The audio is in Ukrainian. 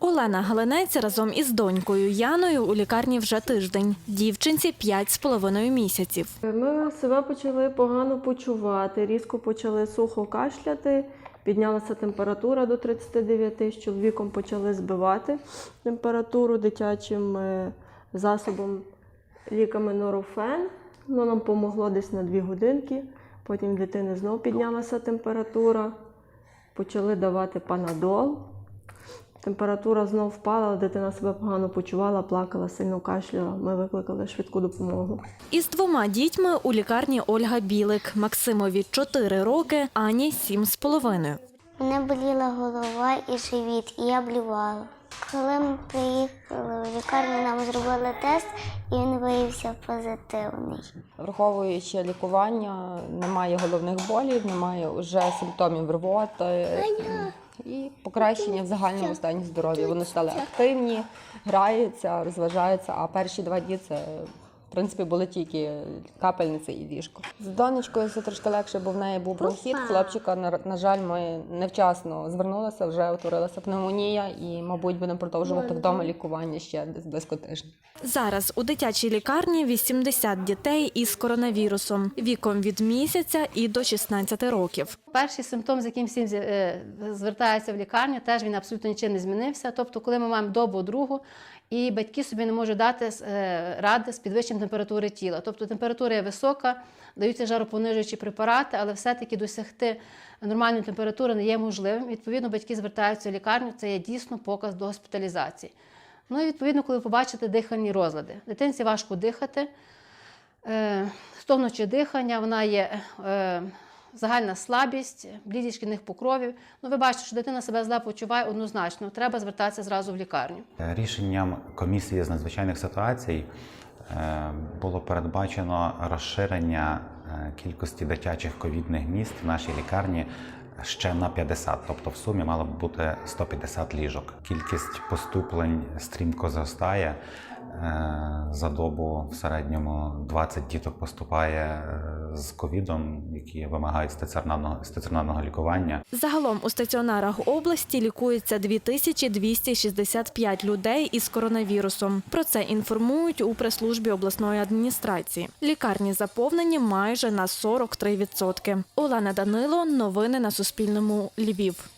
Олена Галинець разом із донькою Яною у лікарні вже тиждень. Дівчинці п'ять з половиною місяців. Ми себе почали погано почувати, різко почали сухо кашляти, піднялася температура до 39, з чоловіком почали збивати температуру дитячим е, засобом ліками Норофен. Ну, нам помогло десь на 2 годинки. Потім дитини знову піднялася температура, почали давати панадол. Температура знов впала, дитина себе погано почувала, плакала, сильно кашляла. Ми викликали швидку допомогу. Із двома дітьми у лікарні Ольга Білик. Максимові 4 роки, Ані 7 з половиною. Мене боліла голова і живіт, і я блювала. Коли ми приїхали в лікарню, нам зробили тест, і він виявився позитивний. Враховуючи лікування, немає головних болів, немає вже симптомів рвоти і покращення в загальному стані здоров'я. Вони стали активні, граються, розважаються. А перші два дні це в принципі були тільки капельниця і ліжко. З донечкою все трошки легше, бо в неї був бронхіт. Хлопчика, на, на жаль, ми невчасно звернулися, вже утворилася пневмонія, і, мабуть, будемо продовжувати вдома лікування ще десь близько тижня. Зараз у дитячій лікарні 80 дітей із коронавірусом віком від місяця і до 16 років. Перший симптом, з яким всім е, звертаються в лікарню, теж він абсолютно нічим не змінився. Тобто, коли ми маємо добу другу, і батьки собі не можуть дати е, ради з підвищенням температури тіла. Тобто температура є висока, даються жаропонижуючі препарати, але все-таки досягти нормальної температури не є можливим. Відповідно, батьки звертаються в лікарню, це є дійсно показ до госпіталізації. Ну і відповідно, коли побачите дихальні розлади. Дитинці важко дихати, е, стогнуче дихання, вона є. Е, Загальна слабість, блідість шкільних покровів. Ну, ви бачите, що дитина себе зле почуває однозначно. Треба звертатися зразу в лікарню. Рішенням комісії з надзвичайних ситуацій було передбачено розширення е, кількості дитячих ковідних місць в нашій лікарні ще на 50, тобто в сумі мало б бути 150 ліжок. Кількість поступлень стрімко зростає. Е, За добу в середньому 20 діток поступає е, з ковідом, які вимагають стаціонарного стаціонарного лікування. Загалом у стаціонарах області лікується 2265 людей із коронавірусом. Про це інформують у прес-службі обласної адміністрації. Лікарні заповнені майже на 43%. Олена Данило. Новини на Суспільному. Львів.